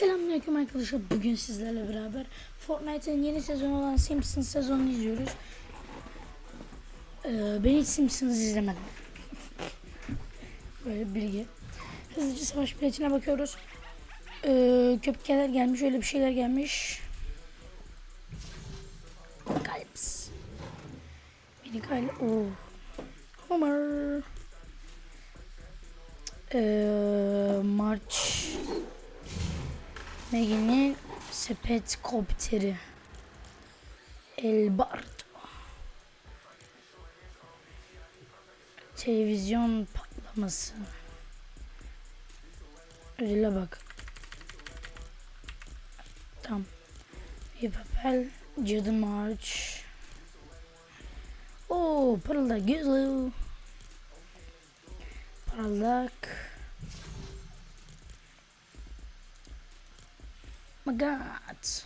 Selamünaleyküm arkadaşlar. Bugün sizlerle beraber Fortnite'ın yeni sezonu olan Simpsons sezonunu izliyoruz. Ee, ben hiç Simpsons izlemedim. Böyle bilgi. Hızlıca savaş biletine bakıyoruz. Ee, köpkeler gelmiş, öyle bir şeyler gelmiş. Galips. Beni gal... Oo. Homer. Ee, March. Maggie'nin sepet kopteri. El Bardo. Televizyon patlaması. Ödüle bak. Tamam. Bir papel. Cadı March. Oo, parılda gözlü. Parlak. My god.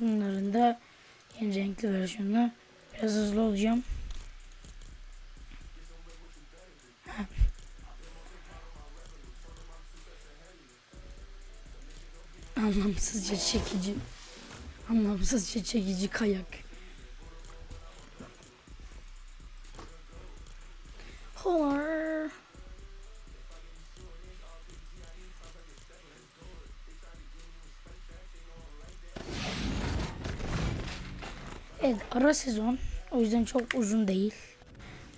Bunların da yeni renkli versiyonu. Biraz hızlı olacağım. Anlamsızca çekici. Anlamsızca çekici kayak. Ara sezon. O yüzden çok uzun değil.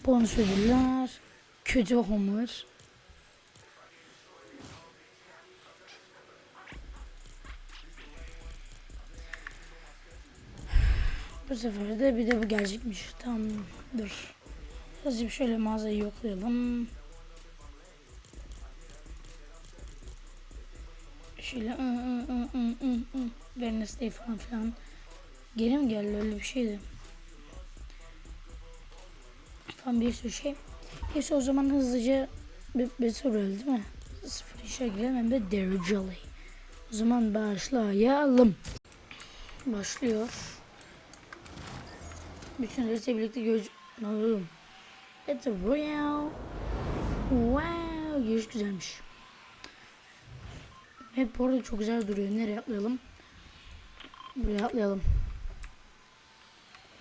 Bonus ödüller. Kötü Homer. Bu sefer de bir de bu gelecekmiş. Tamamdır. Hızlıca şöyle mağazayı yoklayalım. Şöyle ı ı ı ı ı ı Wednesday falan filan. Geri mi geldi öyle bir şeydi. Falan bir sürü şey. Neyse o zaman hızlıca bir, bir soru öyle değil mi? Sıfır işe girelim hem de dereceli. O zaman başlayalım. Başlıyor. Bütün hepsi birlikte göreceğim. It's a royal. Wow, giriş güzelmiş. Hep bu arada çok güzel duruyor. Nereye atlayalım? Buraya atlayalım.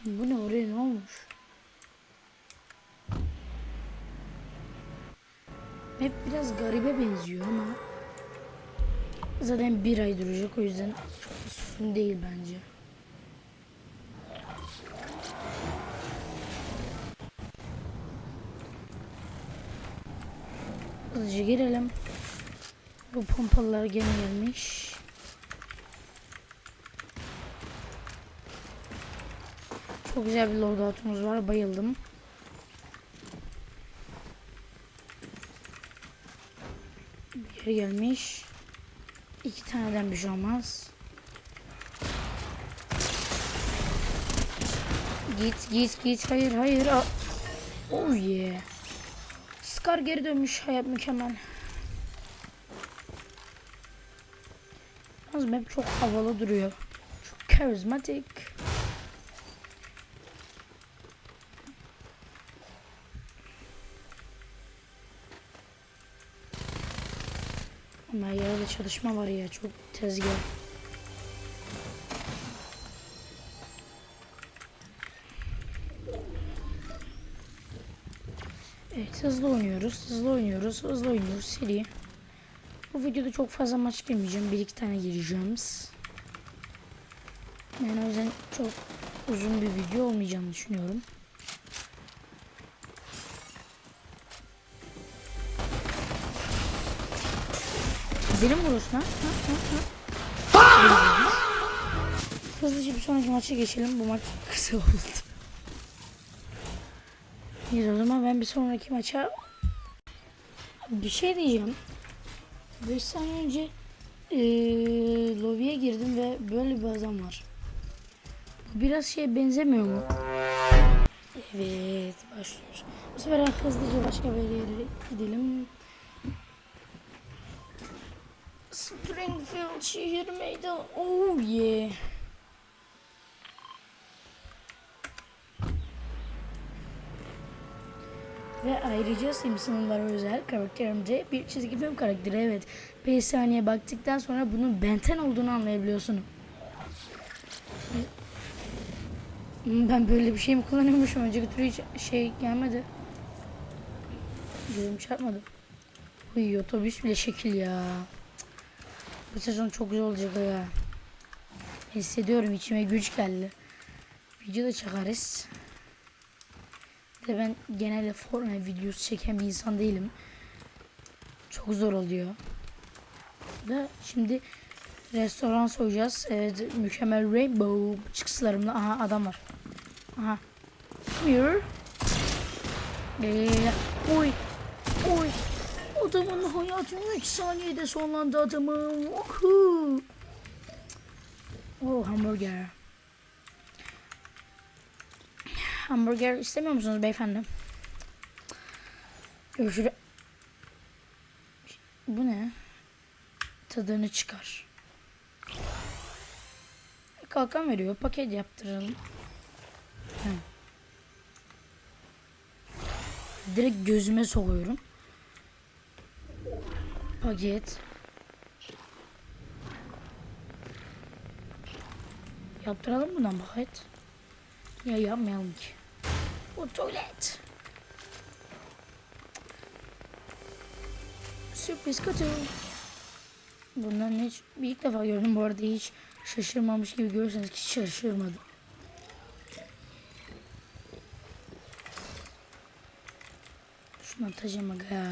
Bu ne oraya ne olmuş? Hep biraz garibe benziyor ama zaten bir ay duracak o yüzden çok sorun değil bence. Hızlıca girelim. Bu pompalılar gene Çok güzel bir loadout'umuz var. Bayıldım. Bir yere gelmiş. İki taneden bir şey olmaz. Git git git. Hayır hayır. Oh yeah. Scar geri dönmüş. Hayat mükemmel. Yalnız map çok havalı duruyor. Çok karizmatik. Ama yarıda çalışma var ya çok tezgah. Evet hızlı oynuyoruz, hızlı oynuyoruz, hızlı oynuyoruz seri. Bu videoda çok fazla maç girmeyeceğim. Bir iki tane gireceğim. Yani o yüzden çok uzun bir video olmayacağını düşünüyorum. Gidelim burasına. Ha, ha, ha. Hızlıca bir sonraki maça geçelim. Bu maç kısa oldu. İyi o ben bir sonraki maça bir şey diyeceğim. 5 saniye önce ee, lobiye girdim ve böyle bir adam var. Bu biraz şeye benzemiyor mu? Evet başlıyoruz. Bu sefer hızlıca başka bir yere gidelim. Springfield şehir meydan. Oh yeah. Ve ayrıca Simpsonlara özel karakterimde bir çizgi film karakteri. Evet 5 saniye baktıktan sonra bunun Benten olduğunu anlayabiliyorsun. Ben böyle bir şey mi kullanıyormuşum? Önceki türlü hiç şey gelmedi. Gözüm çarpmadı. Uy otobüs bile şekil ya. Bu sezon çok güzel olacak ya. Hissediyorum içime güç geldi. Video da çekarız. De ben genelde Fortnite videosu çeken bir insan değilim. Çok zor oluyor. Da şimdi restoran soyacağız. Evet mükemmel rainbow çıksılarımla. Aha adam var. Aha. Here. Ee, oy. Oy. Adamın hayatı 3 saniyede sonlandı adamın. Woohoo. Oh hamburger. Hamburger istemiyor musunuz beyefendi? Görüşürüz. Bu ne? Tadını çıkar. Kalkan veriyor. Paket yaptıralım. Direkt gözüme sokuyorum. Paket. Yaptıralım bundan paket. Ya yapmayalım ki. O tuvalet. Sürpriz kutu. Bundan hiç bir ilk defa gördüm bu arada hiç şaşırmamış gibi görürseniz hiç şaşırmadım. Şunu atacağım aga.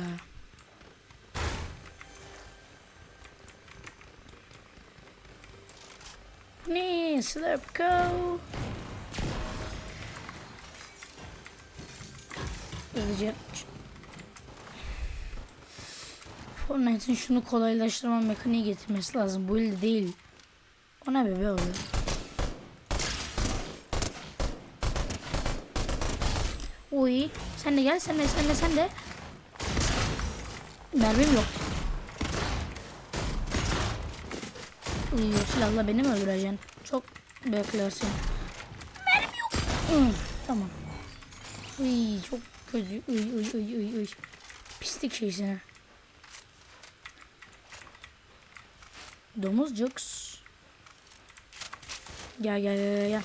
Bu Ne? Slurp go. Hızlıca Fortnite'ın şunu kolaylaştırma mekaniği getirmesi lazım. Bu elde değil. Ona bebe oluyor. Uy, sen de gel, sen de, sen de, sen de. Mermim yok. Silahla beni mi öldüreceksin? Çok beklersin. Mermim yok. Tamam. Uy, çok kötü. Uy, uy, uy, uy, uy. Pislik şey sana. Domuzcuks. Gel gel gel gel.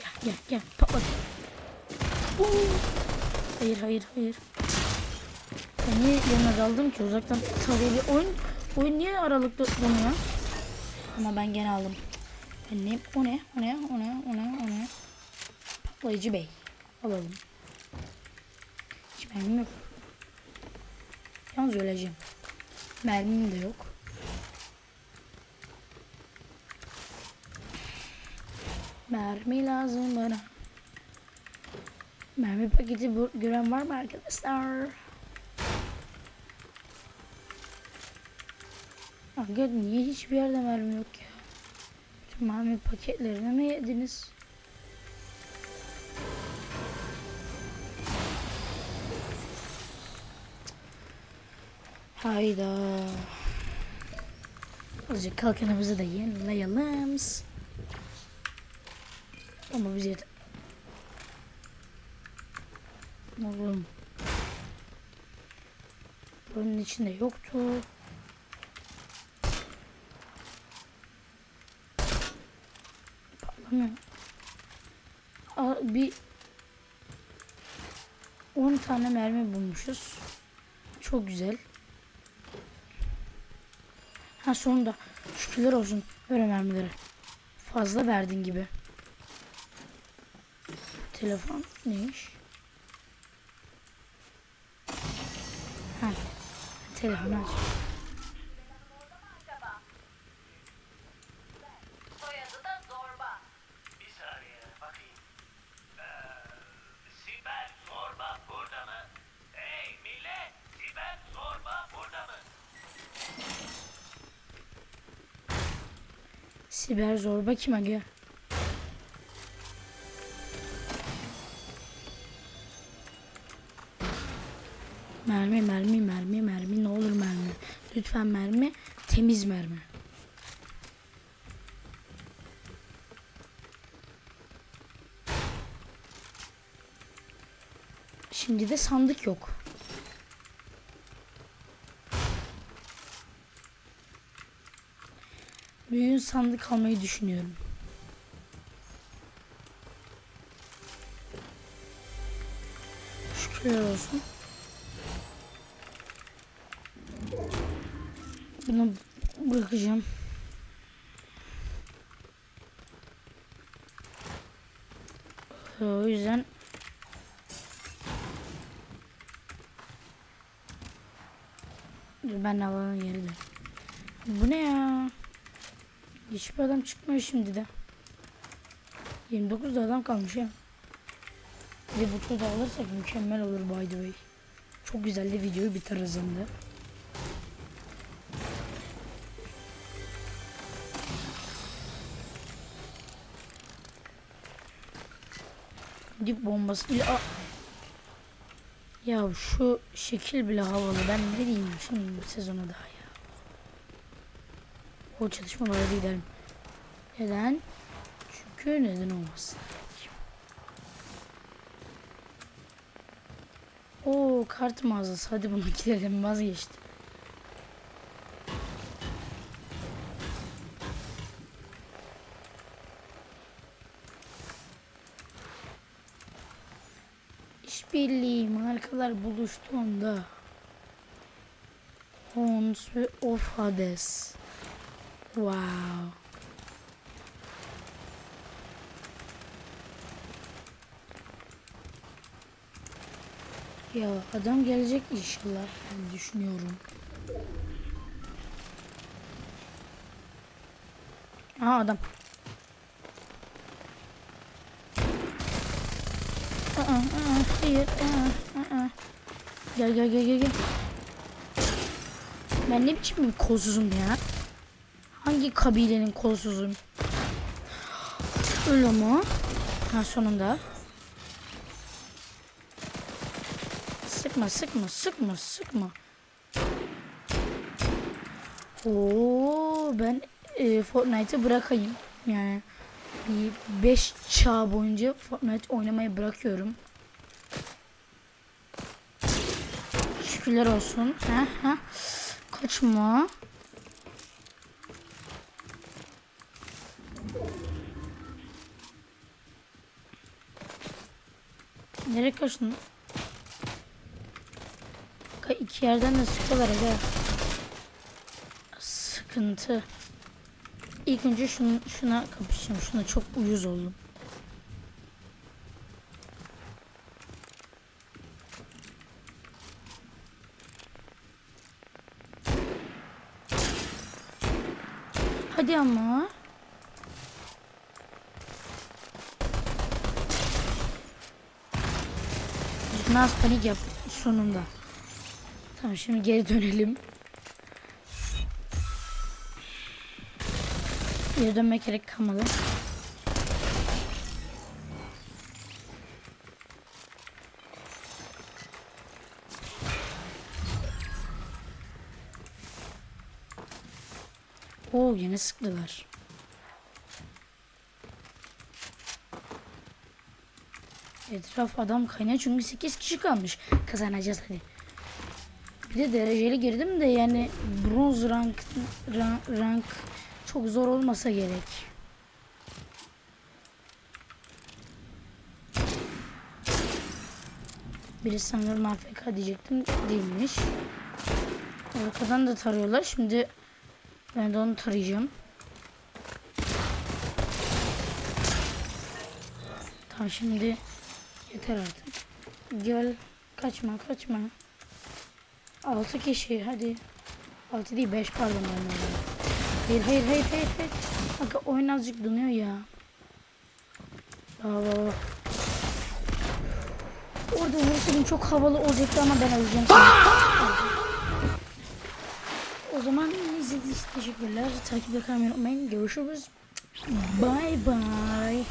Gel gel gel. Patlat. Hayır hayır hayır. Ben niye yanına daldım ki uzaktan tabii oyun oyun niye aralıklı donuyor? Ama ben gene aldım. Ne? O ne? O ne? O ne? O ne? O ne? Patlayıcı bey. Alalım. Hiç mermim yok. Yalnız öleceğim. Mermim de yok. Mermi lazım bana. Mermi paketi gören var mı arkadaşlar? Aga niye hiçbir yerde mermi yok ya? Bütün mermi paketlerini mi yediniz? Hayda. Azıcık kalkanımızı da yenileyelim. Ama biz yeter. Oğlum. Bunun içinde yoktu. Aa, bir 10 tane mermi bulmuşuz. Çok güzel. Ha sonunda şükürler olsun böyle mermileri. Fazla verdin gibi. Telefon neymiş? Ha. Telefonu aç. Soyadı da Zorba. Bir saniye bakayım. Ee, Sibel Zorba burada mı? Hey millet! Sibel Zorba burada mı? Siber zorba kim aga? Mermi mermi mermi mermi ne olur mermi. Lütfen mermi temiz mermi. Şimdi de sandık yok. Büyüğün sandık almayı düşünüyorum. Şükürler olsun. Bunu bırakacağım. O yüzden ben geri dön. Bu ne ya? Hiçbir adam çıkmıyor şimdi de. 29 da adam kalmış ya. Bir de bu turda alırsak mükemmel olur by the way. Çok güzel de videoyu bitiririz hem de. Dip bombası bile... Aa! Ya şu şekil bile havalı. Ben ne diyeyim şimdi bu sezona ya. O çalışmalara gidelim. Neden? Çünkü neden olmasın? Oo kart mağazası. Hadi buna gidelim. Vazgeçtim. İşbirliği markalar buluştuğunda Hons ve Of Hades. Wow. Ya adam gelecek inşallah ben düşünüyorum. Aha adam. Aa, aa, hayır. Aa, aa. Gel gel gel gel gel. Ben ne biçim bir kolsuzum ya? Hangi kabilenin kolsuzum? Öyle mu? Ha sonunda. Sıkma sıkma sıkma sıkma. Oo ben e, Fortnite'ı bırakayım. Yani bir 5 çağ boyunca Fortnite oynamayı bırakıyorum. Şükürler olsun. Ha ha. Kaçma. Nereye kaçtın? Ka- İki yerden de sıkıyorlar aga. Sıkıntı. İlk önce şunu, şuna kapışacağım. Şuna çok uyuz oldum. Hadi ama. Naz panik yap sonunda. Tamam şimdi geri dönelim. Geri dönmek gerek kalmadı. Oo yine sıktılar. Etraf adam kaynıyor çünkü 8 kişi kalmış. Kazanacağız hadi. Bir de dereceli girdim de yani bronz rank, rank, rank çok zor olmasa gerek. Biri sanırım AFK diyecektim. Değilmiş. Arkadan da tarıyorlar. Şimdi ben de onu tarayacağım. Tamam şimdi yeter artık. Gel kaçma kaçma. 6 kişi hadi. 6 değil 5 pardon ben. Hayır hayır hayır hayır hayır. Bak oyun azıcık donuyor ya. Baba. Orada vursaydım çok havalı olacaktı ama ben öleceğim. o zaman izlediğiniz için teşekkürler. Takipte kalmayı unutmayın. Görüşürüz. Bye bye.